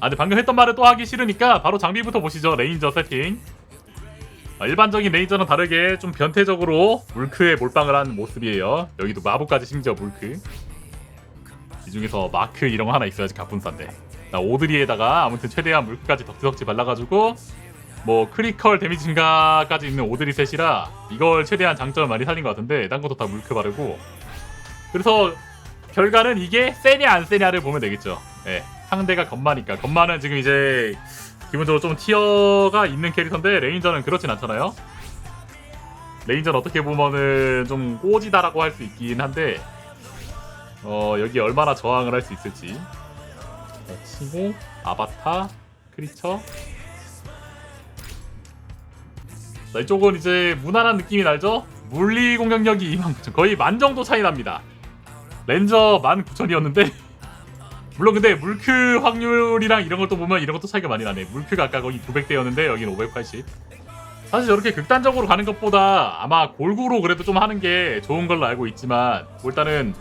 아 근데 방금 했던 말을 또 하기 싫으니까 바로 장비부터 보시죠 레인저 세팅. 아, 일반적인 레인저는 다르게 좀 변태적으로 물크에 몰빵을 한 모습이에요. 여기도 마부까지 심지어 물크. 이 중에서 마크 이런 거 하나 있어야지 가뿐싼데. 나 오드리에다가 아무튼 최대한 물크까지 덕지덕지 발라가지고 뭐 크리컬 데미지 증가까지 있는 오드리 셋이라 이걸 최대한 장점을 많이 살린 것 같은데 딴 것도 다 물크 바르고. 그래서 결과는 이게 세냐 안 세냐를 보면 되겠죠. 예 상대가 건마니까. 건마는 지금 이제 기본적으로 좀 티어가 있는 캐릭터인데 레인저는 그렇진 않잖아요. 레인저는 어떻게 보면은 좀 꼬지다라고 할 수 있긴 한데 어 여기 얼마나 저항을 할 수 있을지. 자, 치고 아바타 크리처. 자, 이쪽은 이제 무난한 느낌이 날죠? 물리 공격력이 29,000 거의 만 정도 차이 납니다. 렌저 19,000이었는데 물론 근데 물크 확률이랑 이런 것도 보면 이런 것도 차이가 많이 나네. 물크가 아까 거기 900대였는데 여기는 580 사실 저렇게 극단적으로 가는 것보다 아마 골고루 그래도 좀 하는 게 좋은 걸로 알고 있지만 뭐 일단은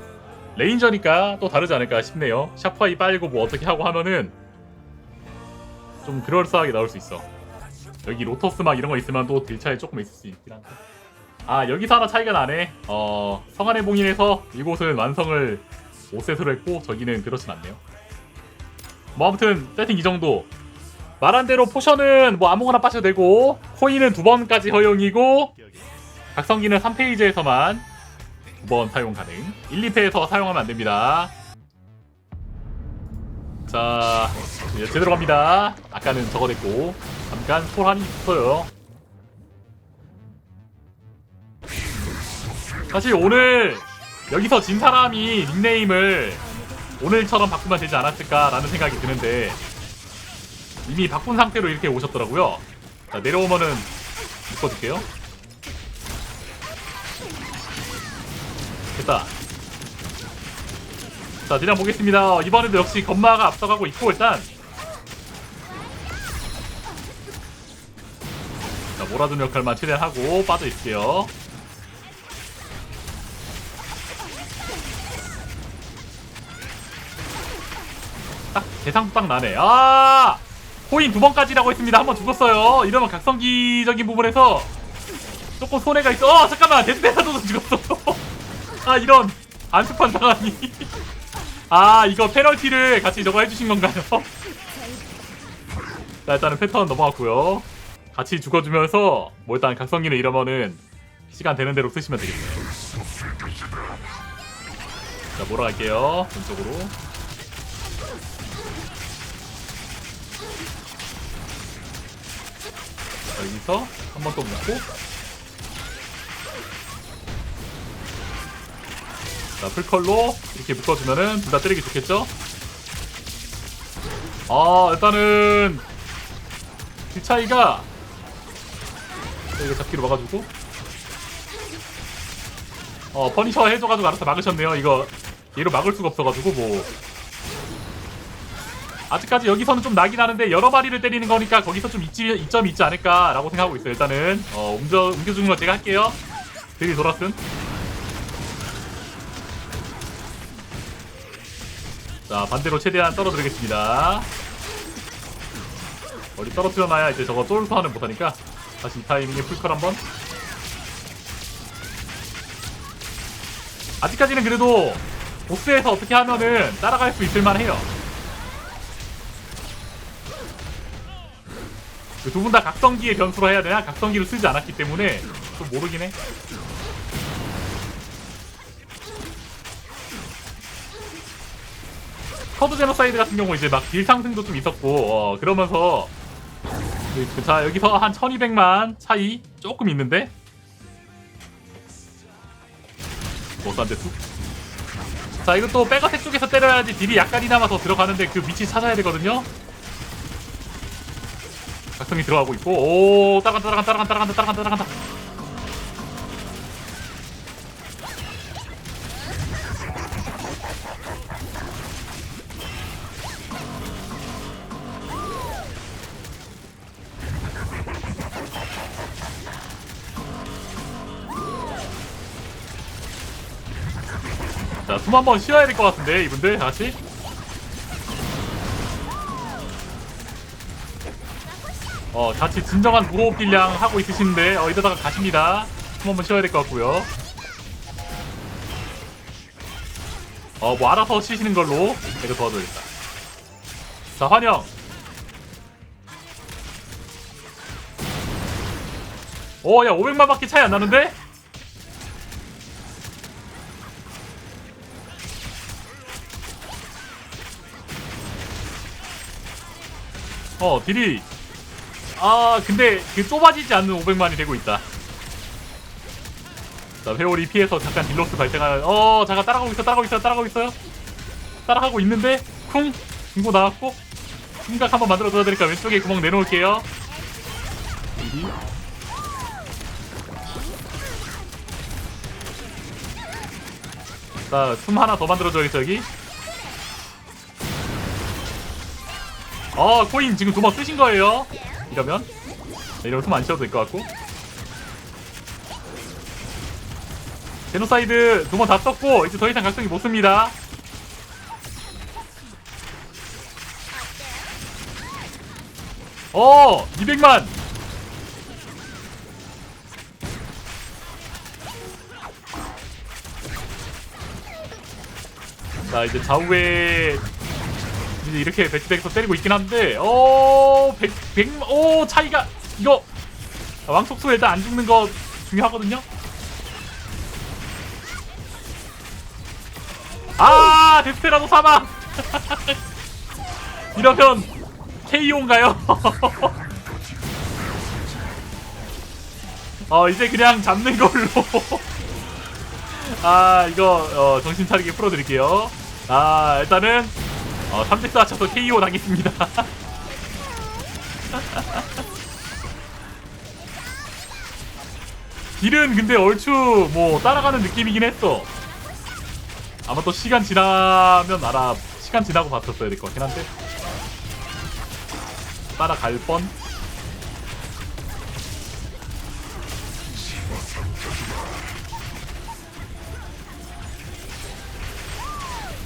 레인저니까 또 다르지 않을까 싶네요. 샤프아이 빨고 뭐 어떻게 하고 하면은 좀 그럴싸하게 나올 수 있어. 여기 로터스 막 이런 거 있으면 또 딜 차이 조금 있을 수 있긴 한데. 아 여기서 하나 차이가 나네. 어 성안의 봉인에서 이곳은 완성을 5셋으로 했고 저기는 그렇진 않네요 뭐 아무튼 세팅 이 정도. 말한 대로 포션은 뭐 아무거나 빠셔도 되고 코인은 두 번까지 허용이고 각성기는 3페이지에서만 두 번 사용 가능. 1, 2패에서 사용하면 안 됩니다. 자 이제 제대로 갑니다. 아까는 저거 됐고 잠깐 소란이 있어요. 사실 오늘 여기서 진 사람이 닉네임을 오늘처럼 바꾸면 되지 않았을까라는 생각이 드는데 이미 바꾼 상태로 이렇게 오셨더라고요. 자 내려오면은 묶어줄게요. 됐다. 자 그냥 보겠습니다. 이번에도 역시 건마가 앞서가고 있고 일단 자 몰아주는 역할만 최대한 하고 빠져 있을게요. 대상 딱 나네. 아 코인 두 번까지라고 했습니다. 한 번 죽었어요. 이러면 각성기적인 부분에서 조금 손해가 있어. 어 잠깐만 데스페라도도 죽었어. 아 이런 안습한 상황이. 아 이거 페널티를 같이 저거 해주신 건가요? 자 일단은 패턴 넘어갔고요. 같이 죽어주면서 뭐 일단 각성기는 이러면은 시간 되는 대로 쓰시면 되겠네요. 자 몰아갈게요. 왼쪽으로. 여기서 한 번 또 묶고. 자 풀컬로 이렇게 묶어주면은 둘 다 때리기 좋겠죠? 아 일단은 그 차이가 자, 이거 잡기로 막아주고. 어 퍼니셔 해줘가지고 알아서 막으셨네요. 이거 얘로 막을 수가 없어가지고 뭐 아직까지 여기서는 좀 나긴 하는데 여러 마리를 때리는 거니까 거기서 좀 이점, 이점이 있지 않을까라고 생각하고 있어요. 일단은 어, 옮겨 옮겨주는 거 제가 할게요. 되게 돌았음. 자 반대로 최대한 떨어뜨리겠습니다. 어디 떨어뜨려놔야 이제 저거 쫄소하는 못하니까 다시 이 타이밍에 풀컬 한번. 아직까지는 그래도 보스에서 어떻게 하면은 따라갈 수 있을 만 해요. 두 분 다 각성기의 변수로 해야 되나? 각성기를 쓰지 않았기 때문에 좀 모르긴 해. 커드 제노사이드 같은 경우 이제 막 딜 상승도 좀 있었고 어, 그러면서 그- 그- 자 여기서 한 1200만 차이 조금 있는데 못산데 툭. 자 이것도 백어택 쪽에서 때려야지 딜이 약간이나마 더 들어가는데 그 위치 찾아야 되거든요 각성이 들어가고 있고. 오 따라간다 따라간다 따라간다 따라간다 따라간다 자, 숨 한번 쉬어야 될 것 같은데, 이분들, 다같 어 같이 진정한 무호흡 딜량 하고 있으신데 어 이러다가 가십니다. 숨 한번 쉬어야 될 것 같고요. 어 뭐 알아서 쉬시는 걸로 내가 도와줘야겠다. 자 환영. 오 야 500만 밖에 차이 안 나는데? 어 딜이 아 근데 그 좁아지지 않는 500만이 되고 있다. 자 회오리 피해서 잠깐 딜로스 발생하는 어 잠깐 따라가고 있어 따라가고 있어 따라가고 있어요 따라가고 있는데 쿵! 중고 나왔고 심각 한번 만들어 줘야 되니까 왼쪽에 구멍 내놓을게요. 자숨 하나 더 만들어줘야겠어 여기? 어 코인 지금 두 번 쓰신 거예요 이러면? 네, 이러면 숨안 쉬어도 될 것 같고. 제노사이드 두번 다 썼고 이제 더 이상 각성이 못 씁니다. 어 200만! 자 이제 좌우에 이제 이렇게 배치백에서 때리고 있긴 한데 어 100, 100, 오 차이가 이거 왕속수 일단 안 죽는 거 중요하거든요? 아 데스페라도 사망 이러면 KO인가요? 어 이제 그냥 잡는 걸로. 아 이거 어, 정신 차리게 풀어드릴게요. 아 일단은 어, 3대4 쳐서 KO 당했습니다. 딜은 근데 얼추 뭐 따라가는 느낌이긴 했어. 아마 또 시간 지나면 알아. 시간 지나고 봤었어야 될 것 같긴 한데. 따라갈 뻔.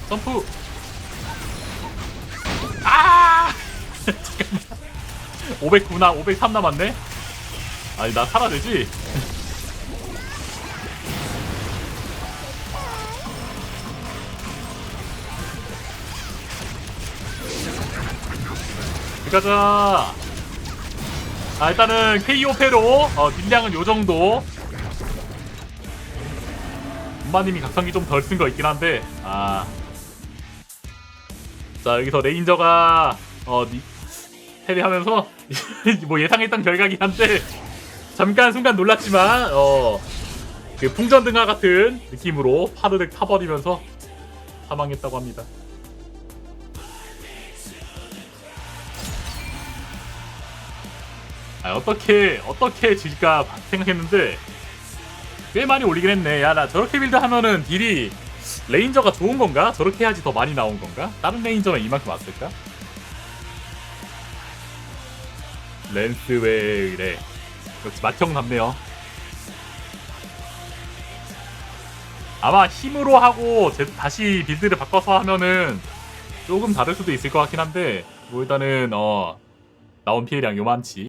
점프. 아! 잠깐만. 509나 503 남았네. 아니 나 살아야 되지. 가자. 아 일단은 KO 패로 어, 딜량은 요 정도. 엄마님이 각성기 좀 덜 쓴 거 있긴 한데 아. 자 여기서 레인저가 어 니, 패배하면서 뭐 예상했던 결과긴 한데 잠깐 순간 놀랐지만 어그 풍전등화 같은 느낌으로 파르륵 타버리면서 사망했다고 합니다. 아, 어떻게 어떻게 질까 생각했는데 꽤 많이 올리긴 했네. 야 나 저렇게 빌드 하면은 딜이 레인저가 좋은 건가? 저렇게 해야지 더 많이 나온 건가? 다른 레인저는 이만큼 왔을까? 랜스웨이래 역시 맏형 남네요 아마 힘으로 하고 제- 다시 빌드를 바꿔서 하면은 조금 다를 수도 있을 것 같긴 한데 뭐 일단은 어 나온 피해량 요만치